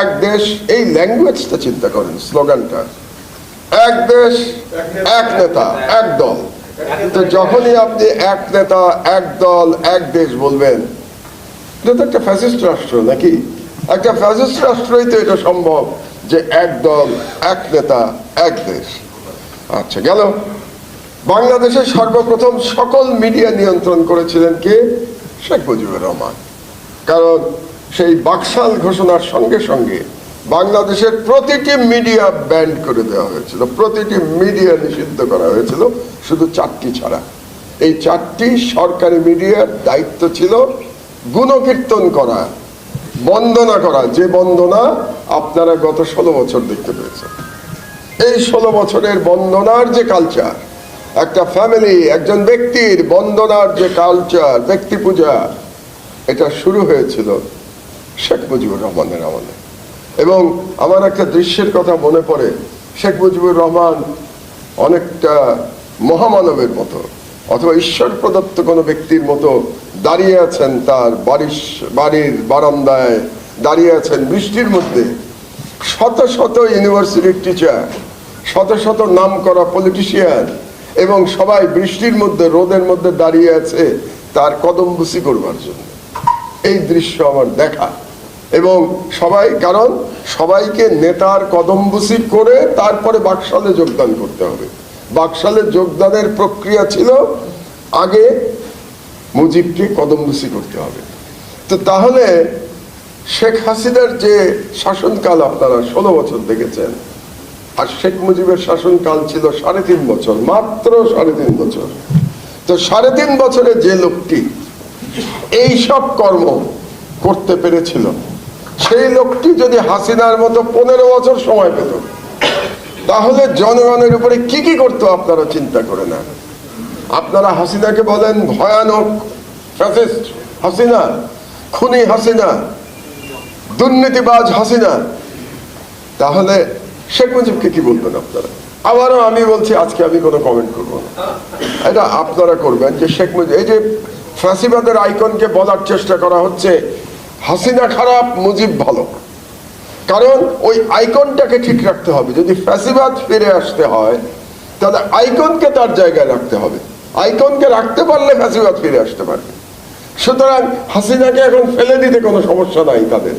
এক দেশ, এই ল্যাঙ্গুয়েজটা চিন্তা করেন, স্লোগানটা। এক দেশ, এক নেতা, এক দল। তো যখনই আপনি এক নেতা, এক দল, এক দেশ বলবেন, এটা তো একটা ফ্যাসিস্ট রাষ্ট্র নাকি? একটা ফ্যাসিস্ট রাষ্ট্রই তো এটা সম্ভব যে এক দল, এক নেতা, এক দেশ। আচ্ছা গেল। বাংলাদেশের সর্বপ্রথম সকল মিডিয়া নিয়ন্ত্রণ করেছিলেন কে? শেখ মুজিবুর রহমান। কারণ সেই বাকশাল ঘোষণার সঙ্গে সঙ্গে বাংলাদেশের প্রতিটি মিডিয়া ব্যান্ড করে দেওয়া হয়েছিল, প্রতিটি মিডিয়া নিষিদ্ধ করা হয়েছিল, শুধু চারটি ছাড়া। এই চারটি সরকারি মিডিয়ার দায়িত্ব ছিল গুণকীর্তন করা, বন্দনা করা। যে বন্দনা আপনারা গত ষোলো বছর দেখতে পেয়েছেন। এই ষোলো বছরের বন্দনার যে কালচার একটা ফ্যামিলি একজন ব্যক্তির বন্দনার যে কালচার ব্যক্তি পূজা, এটা শুরু হয়েছিল শেখ মুজিবুর রহমানের আমলে। এবং আমার একটা দৃশ্যের কথা মনে পড়ে, শেখ মুজিবুর রহমান অনেকটা মহামানবের মতো, অথবা ঈশ্বর প্রদত্ত কোনো ব্যক্তির মতো দাঁড়িয়ে আছেন তার বাড়ির বাড়ির বারান্দায়, দাঁড়িয়ে আছেন বৃষ্টির মধ্যে। শত শত ইউনিভার্সিটির টিচার শত শত নাম করা পলিটিশিয়ান এবং সবাই বৃষ্টির মধ্যে, রোদের মধ্যে দাঁড়িয়ে আছে তার কদম করবার জন্য। এই দৃশ্য আমার দেখা। এবং সবাই, কারণ সবাইকে নেতার কদমবুসি করে তারপরে বাকশালে যোগদান করতে হবে। বাকশালে যোগদানের প্রক্রিয়া ছিল আগে মুজিবকে কদমবুসি করতে হবে। তো তাহলে শেখ হাসিনার যে শাসনকাল আপনারা ষোলো বছর দেখেছেন, আর শেখ মুজিবের শাসনকাল ছিল সাড়ে তিন বছর, মাত্র সাড়ে তিন বছর। তো সাড়ে তিন বছরে যে লোকটি এই সব কর্ম করতে পেরেছিল সেই লোকটি যদি হাসিনার মতো পনেরো বছর সময় পেত, তাহলে জনগণের উপরে কি কি করতো আপনারা চিন্তা করে না? আপনারা হাসিনাকে বলেন ভয়ানক ফ্যাসিস্ট হাসিনা, খুনি হাসিনা, দুর্নীতিবাজ হাসিনা। তাহলে শেখ মুজিবকে কি বলবেন আপনারা? আবারও আমি বলছি, আজকে আমি কোনো কমেন্ট করব না। এটা আপনারা করবেন যে শেখ মুজিব এই যে ফাঁসিবাদের আইকনকে বলার চেষ্টা করা হচ্ছে হাসিনা খারাপ, মুজিব ভালো। কারণ ওই আইকনটাকে ঠিক রাখতে হবে। যদি ফ্যাসিবাদ ফিরে আসতে হয়, তাহলে আইকনকে তার জায়গায় রাখতে হবে। আইকনকে রাখতে পারলে ফ্যাসিবাদ ফিরে আসতে পারবে। সুতরাং হাসিনাকে এখন ফেলে দিতে কোনো সমস্যা নাই তাদের।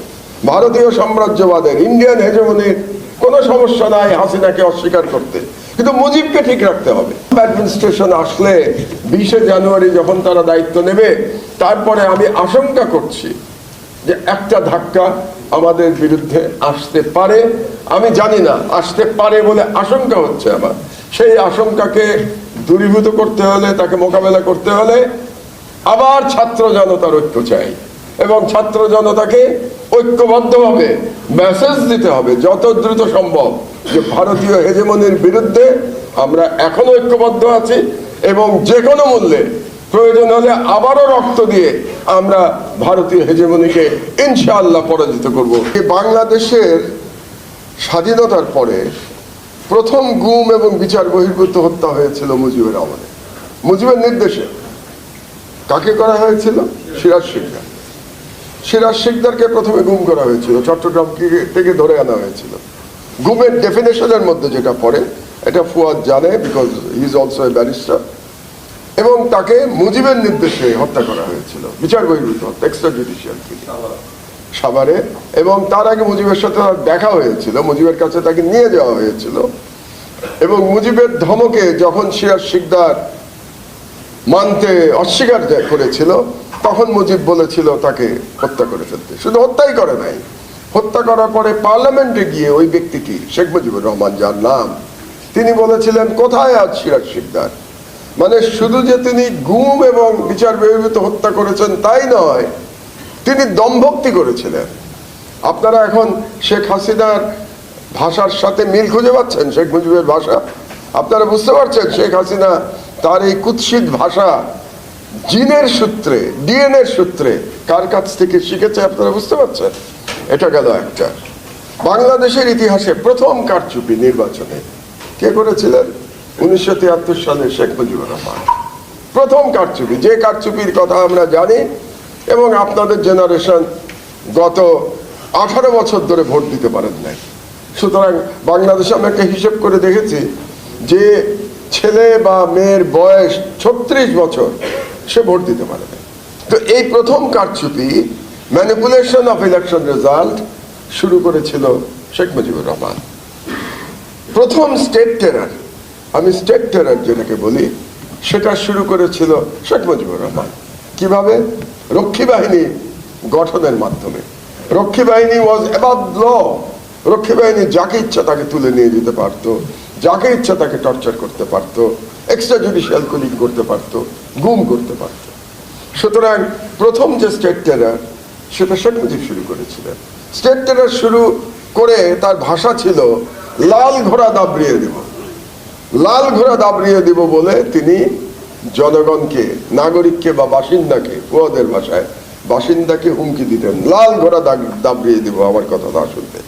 ভারতীয় সাম্রাজ্যবাদের, ইন্ডিয়ান হেজমনির কোনো সমস্যা নাই হাসিনাকে অস্বীকার করতে। কিন্তু মুজিবকে ঠিক রাখতে হবে। অ্যাডমিনিস্ট্রেশন আসলে বিশে জানুয়ারি যখন তারা দায়িত্ব নেবে, তারপরে আমি আশঙ্কা করছি যে একটা ধাক্কা আমাদের বিরুদ্ধে আসতে পারে, আমি জানি না, আসতে পারে বলে আশঙ্কা হচ্ছে আমার। সেই আশঙ্কাকে দূরীভূত করতে হলে, তাকে মোকাবেলা করতে হলে আবার ছাত্র জনতার ঐক্য চাই এবং ছাত্র জনতাকে ঐক্যবদ্ধভাবে মেসেজ দিতে হবে, যত দ্রুত সম্ভব যে ভারতীয় হেজেমনির বিরুদ্ধে আমরা এখনও ঐক্যবদ্ধ আছি এবং যে কোনো মূল্যে প্রয়োজন হলে আবারও রক্ত দিয়ে আমরা ভারতীয় হেজেমনিকে ইনশাআল্লাহ পরাজিত করব। এই বাংলাদেশের স্বাধীনতার পরে প্রথম গুম এবং বিচার বহির্ভূত হত্যা হয়েছিল মুজিবের আমলে। মুজিবের নির্দেশে কাকে করা হয়েছিল? সিরাজ শিকদার। সিরাজ শিকদারকে প্রথমে গুম করা হয়েছিল। চট্টগ্রাম থেকে- ধরে আনা হয়েছিল। গুমের ডেফিনেশনের মধ্যে যেটা পড়ে, এটা ফুয়াদ জানে because he is also a barrister তাকে মুজিবের নির্দেশে হত্যা করা হয়েছিল। বিচার বহির্ভূত হত্যা এক্সট্রা জুডিশিয়াল সাভারে। এবং তার আগে মুজিবের সাথে তার দেখা হয়েছিল। মুজিবের কাছে তাকে নিয়ে যাওয়া হয়েছিল। এবং মুজিবের ধমকে যখন সিরাজ শিকদার মানতে অস্বীকার করেছিল, তখন মুজিব বলেছিল তাকে হত্যা করে ফেলতে। শুধু হত্যাই করে নাই। হত্যা করার পরে পার্লামেন্টে গিয়ে ওই ব্যক্তিটি শেখ মুজিবুর রহমান, যার নাম তিনি বলেছিলেন, কোথায় আজ সিরাজ শিকদার? মানে শুধু যে তিনি গুম এবং বিচার বহির্ভূত হত্যা করেছেন তাই নয়, তিনি দমভক্তি করেছিলেন। আপনারা এখন শেখ হাসিনার ভাষার সাথে মিল খুঁজে পাচ্ছেন? শেখ মুজিবের ভাষা? আপনারা বুঝতে পারছেন শেখ হাসিনা তার এই কুৎসিত ভাষা জিনের সূত্রে, ডিএনএর সূত্রে কার কাছ থেকে শিখেছে আপনারা বুঝতে পারছেন? এটা গেল একটা। বাংলাদেশের ইতিহাসে প্রথম কারচুপি নির্বাচনে কে করেছিলেন? উনিশশো তিয়াত্তর সালে শেখ মুজিবুর রহমান। প্রথম কারচুপি, যে কারচুপির কথা আমরা জানি এবং আপনাদের জেনারেশন গত আঠারো বছর ধরে ভোট দিতে পারেন নাই। সুতরাং বাংলাদেশে আমি একটা হিসেব করে দেখেছি যে ছেলে বা মেয়ের বয়স ছত্রিশ বছর, সে ভোট দিতে পারে তো এই প্রথম কারচুপি ম্যানিপুলেশন অফ ইলেকশন রেজাল্ট শুরু করেছিল শেখ মুজিবুর রহমান। প্রথম স্টেট টেরার আমি স্টেট টেরার যেটাকে বলি, সেটা শুরু করেছিল শেখ মুজিবুর রহমান। কীভাবে? রক্ষী বাহিনী গঠনের মাধ্যমে। রক্ষী বাহিনী ওয়াজ অ্যাবাভ ল রক্ষী বাহিনী যাকে ইচ্ছা তাকে তুলে নিয়ে যেতে পারতো, যাকে ইচ্ছা তাকে টর্চার করতে পারতো এক্সট্রা জুডিশিয়াল কুলিং করতে পারতো, গুম করতে পারতো। সুতরাং প্রথম যে স্টেট টেরার সেটা শেখ মুজিব শুরু করেছিলেন। স্টেট টেরার শুরু করে তার ভাষা ছিল, লাল ঘোড়া দাবড়িয়ে দেব। লাল ঘোড়া দাবড়িয়ে দিব বলে তিনি জনগণকে, নাগরিককে বা বাসিন্দাকে ওদের ভাষায় বাসিন্দাকে হুমকি দিতেন। লাল ঘোড়া দাবড়িয়ে দিব, আমার কথা না শুনতে।